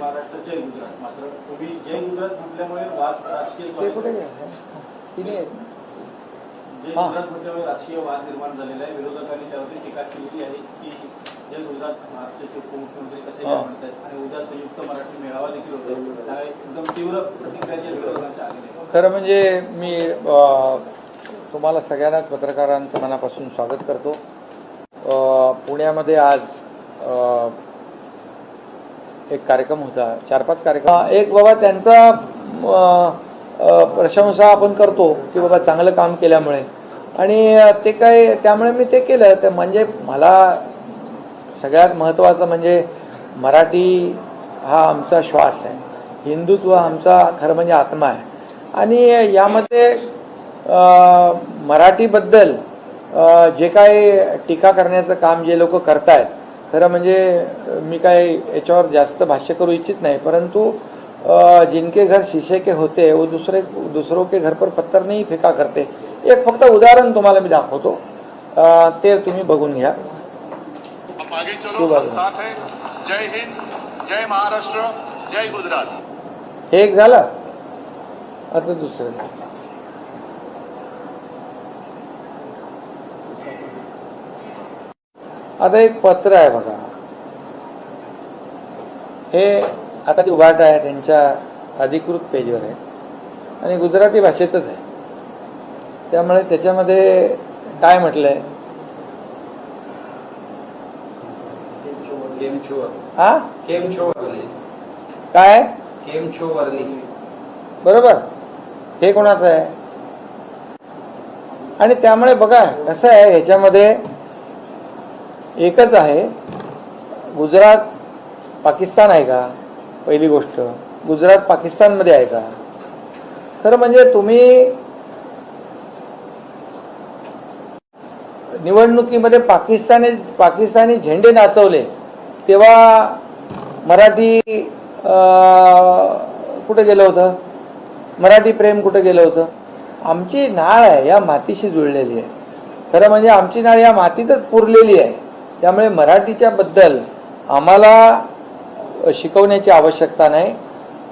महाराष्ट्र जय गुजरात. मात्र तुम्ही जय गुजरात म्हटल्यामुळे वाद राजकीय जय. गुजरात म्हटल्यामुळे राजकीय वाद निर्माण झालेला आहे. विरोधकांनी त्यावरती टीका केलेली आहे की जय गुजरात महाराष्ट्राचे उपमुख्यमंत्री कसे हा. म्हणतात आणि उद्या संयुक्त मराठी मेळावा देखील होतो. एकदम तीव्र प्रतिक्रिया विरोधकांच्या आलेल्या आहेत. खरं म्हणजे मी तुम्हाला सगळ्यांनाच पत्रकारांचं मनापासून स्वागत करतो. पुण्यामध्ये आज एक कार्यक्रम होता चार पाच कार्यक्रम. एक बाबा त्यांचा प्रशंसा आपण करतो की बाबा चांगलं काम केल्यामुळे. आणि ते काय त्यामुळे मी ते केलं. तर म्हणजे मला सगळ्यात महत्त्वाचं म्हणजे मराठी हा आमचा श्वास आहे. हिंदुत्व आमचा खरं म्हणजे आत्मा आहे. आणि यामध्ये मराठीबद्दल जे काही टीका करण्याचं काम जे लोक करतायत खरं म्हणजे मी काय याच्यावर जास्त भाष्य करू इच्छित नाही परंतु जिनके घर शीशे के होते वो दुसरे दुसरों के घर पर पत्थर नहीं फेका करते. एक फक्त उदाहरण तुम्हाला मी दाखवतो. ते तुम्ही बघून घ्या. जय हिंद जय महाराष्ट्र जय गुजरात. हे एक झालं? आता दुसरं. आता एक पत्र आहे बघा. हे आता ते उभाट आहे त्यांच्या अधिकृत पेजवर आहे. आणि गुजराती भाषेतच आहे. त्यामुळे त्याच्यामध्ये काय म्हटलंय? काय? बरोबर. हे कोणाचं आहे? आणि त्यामुळे बघा कसं आहे ह्याच्यामध्ये एकच आहे गुजरात पाकिस्तान आहे का? पहिली गोष्ट. गुजरात पाकिस्तानमध्ये आहे का? खरं म्हणजे तुम्ही निवडणुकीमध्ये पाकिस्तानी पाकिस्तानी झेंडे नाचवले तेव्हा मराठी कुठं गेलं होतं? मराठी प्रेम कुठं गेलं होतं? आमची नाळ आहे या मातीशी जुळलेली आहे. खरं म्हणजे आमची नाळ या मातीतच पुरलेली आहे. त्यामुळे मराठीच्या बद्दल आम्हाला शिकवण्याची आवश्यकता नाही.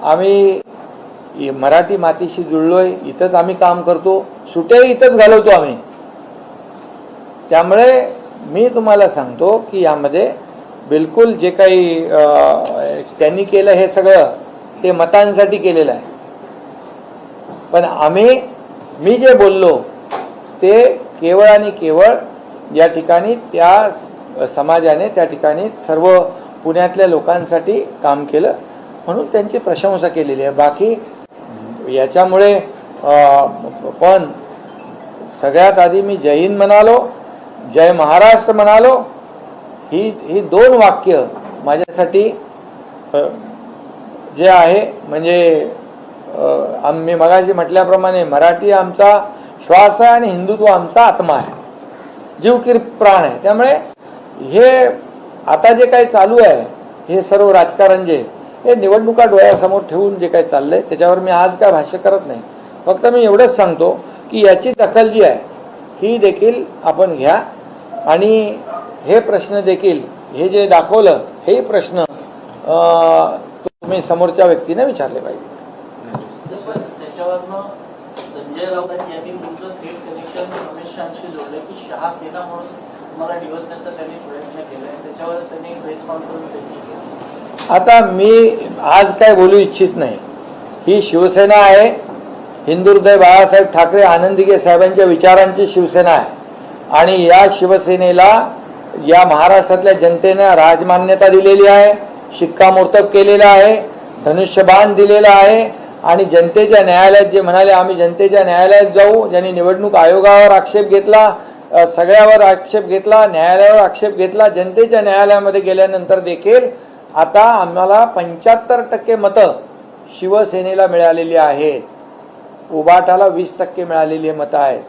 आम्ही मराठी मातीशी जुळलोय इथंच आम्ही काम करतो सुट्याही इथंच घालवतो आम्ही. त्यामुळे मी तुम्हाला सांगतो की यामध्ये बिलकुल जे काही त्यांनी केलं हे सगळं ते मतांसाठी केलेलं आहे. पण आम्ही मी जे बोललो ते केवळ आणि केवळ या ठिकाणी त्या समाजाने त्या ठिकाणी सर्व पुण्यातल्या लोकांसाठी काम केलं म्हणून त्यांची प्रशंसा केलेली आहे. बाकी याच्यामुळे पण सगळ्यात आधी मी जय हिंद म्हणालो जय महाराष्ट्र म्हणालो ही ही दोन वाक्य माझ्यासाठी जे आहे म्हणजे आम्ही मी मगाशी म्हटल्याप्रमाणे मराठी आमचा श्वास आहे आणि हिंदुत्व आमचा आत्मा आहे. जीव की प्राण आहे. त्यामुळे हे आता जे काही चालू आहे हे सर्व राजकारण जे हे निवडणुका डोळ्यासमोर ठेवून जे काही चाललंय त्याच्यावर मी आज काय भाष्य करत नाही. फक्त मी एवढंच सांगतो की याची दखल जी आहे ही देखील आपण घ्या. आणि हे प्रश्न देखील हे जे दाखवलं हे प्रश्न तुम्ही समोरच्या व्यक्तीने विचारले पाहिजे. संजय राऊत यांनी तुमचं थेट कनेक्शन रमेश शहाशी जोडलं की शहा सेना म्हणून तुम्हाला डिवचण्याचा त्यांनी प्रयत्न केला त्याच्यावर त्यांनी प्रेस कॉन्फरन्स देखील आता मी आज काय बोलू इच्छित नाही. ही शिवसेना आहे. हिंदू बाळासाहेब ठाकरे आनंदीगे साहेबांच्या विचारांची शिवसेना आहे. आणि या शिवसेनेला या महाराष्ट्रातल्या जनतेनं राजमान्यता दिलेली आहे शिक्कामोर्तब केलेला आहे धनुष्यबाण दिलेला आहे. आणि जनतेच्या न्यायालयात जे म्हणाले आम्ही जनतेच्या न्यायालयात जाऊ ज्यांनी निवडणूक आयोगावर आक्षेप घेतला सगळ्यावर आक्षेप घेतला न्यायालयावर आक्षेप घेतला. जनतेच्या न्यायालयामध्ये गेल्यानंतर देखील आता आम्हाला पंच्याहत्तर टक्के मतं शिवसेनेला मिळालेली आहेत. उबाटाला वीस टक्के मिळालेली मतं आहेत.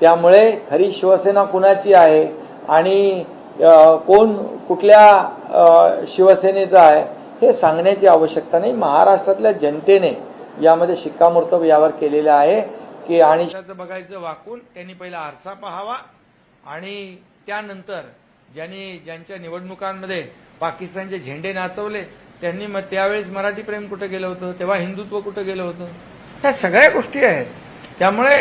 त्यामुळे खरी शिवसेना कुणाची आहे आणि कोण कुठल्या शिवसेनेचा शिवसेनेचं आहे हे सांगण्याची आवश्यकता नाही. महाराष्ट्रातल्या जनतेने यामध्ये शिक्कामोर्तब यावर केलेलं आहे की आणि बघायचं वाकून त्यांनी पहिला आरसा पाहावा. आणि त्यानंतर ज्यांनी ज्यांच्या निवडणुकांमध्ये पाकिस्तानचे झेंडे नाचवले त्यांनी मग त्यावेळेस मराठी प्रेम कुठं गेलं होतं तेव्हा हिंदुत्व कुठं गेलं होतं ह्या सगळ्या गोष्टी आहेत त्यामुळे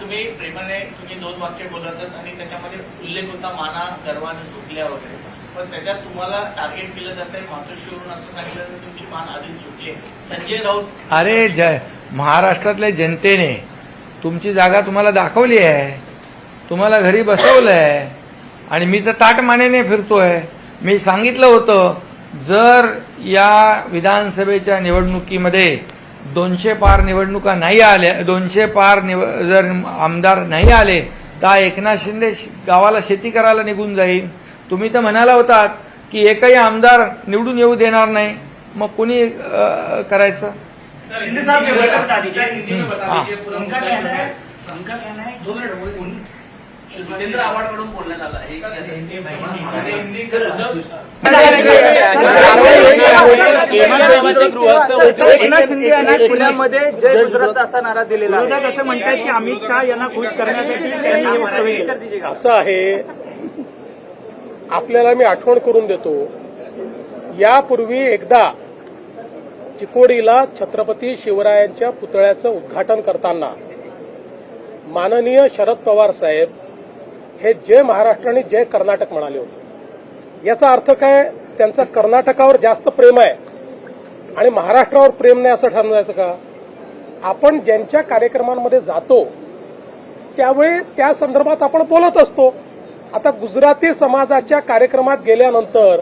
तुम्ही प्रेमाने तुम्ही दोन वाक्य बोलत आणि त्याच्यामध्ये उल्लेख होता माना गर्वाने झुकल्या वगैरे पण त्याच्यात तुम्हाला टार्गेट केलं जातंय मातोश्रीवरून असं सांगितलं तुमची मान आधीच झुकली आहे संजय राऊत अरे जय महाराष्ट्रातल्या जनतेने तुमची जागा तुम्हाला दाखवली आहे. तुम्हाला घरी बसवलं आहे आणि मी तर ताट मानेने फिरतोय. मी सांगितलं होतं जर या विधानसभेच्या निवडणुकीमध्ये दोनशे पार निवडणुका नाही आल्या दोनशे पार निव जर आमदार नाही आले तर एकनाथ शिंदे श- गावाला शेती करायला निघून जाईल. तुम्ही तर म्हणाला होतात की एकही आमदार निवडून येऊ देणार नाही. मग कोणी करायचं? शिंदे साहब के बैठक बता दीजिए हाँ। उनका कहना है उनका कहना है दो मिनट वो- उन- जितेंद्र आव्हाडकडून बोलण्यात आलं हे एकनाथ शिंदे यांनी पुण्यामध्ये जय गुजरातचा असा नारा दिलेला आहे असं म्हणतात की अमित शहा यांना खुश करण्यासाठी त्यांनी हे वक्तव्य केलं. असं आहे आपल्याला मी आठवण करून देतो यापूर्वी एकदा चिकोडीला छत्रपती शिवरायांच्या पुतळ्याचं उद्घाटन करताना माननीय शरद पवार साहेब हे जय महाराष्ट्र आणि जय कर्नाटक म्हणाले होते. याचा अर्थ काय? त्यांचं कर्नाटकावर जास्त प्रेम आहे. आणि महाराष्ट्रावर प्रेम नाही असं ठरवायचं का? आपण ज्यांच्या कार्यक्रमांमध्ये जातो त्यावेळी त्या संदर्भात आपण बोलत असतो. आता गुजराती समाजाच्या कार्यक्रमात गेल्यानंतर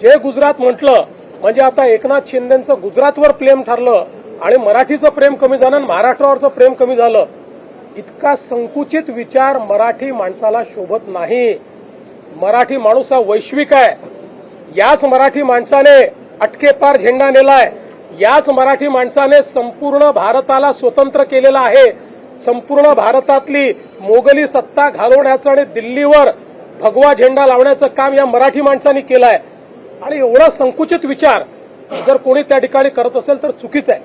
जे गुजरात म्हटलं म्हणजे आता एकनाथ शिंदेचं गुजरातवर प्रेम ठरलं आणि मराठीचं प्रेम कमी झालं आणि महाराष्ट्रावरचं प्रेम कमी झालं. इतका संकुचित विचार मराठी माणसाला शोभत नाही. मराठी माणूस हा वैश्विक आहे. याच मराठी माणसाने अटकेपार झेंडा नेलाय. याच मराठी माणसाने संपूर्ण भारताला स्वतंत्र केलेलं आहे. संपूर्ण भारतातली मोगली सत्ता घालवण्याचं आणि दिल्लीवर भगवा झेंडा लावण्याचं काम या मराठी माणसानी केलं आहे आणि एवढा संकुचित विचार जर कोणी त्या ठिकाणी करत असेल तर चुकीचं आहे.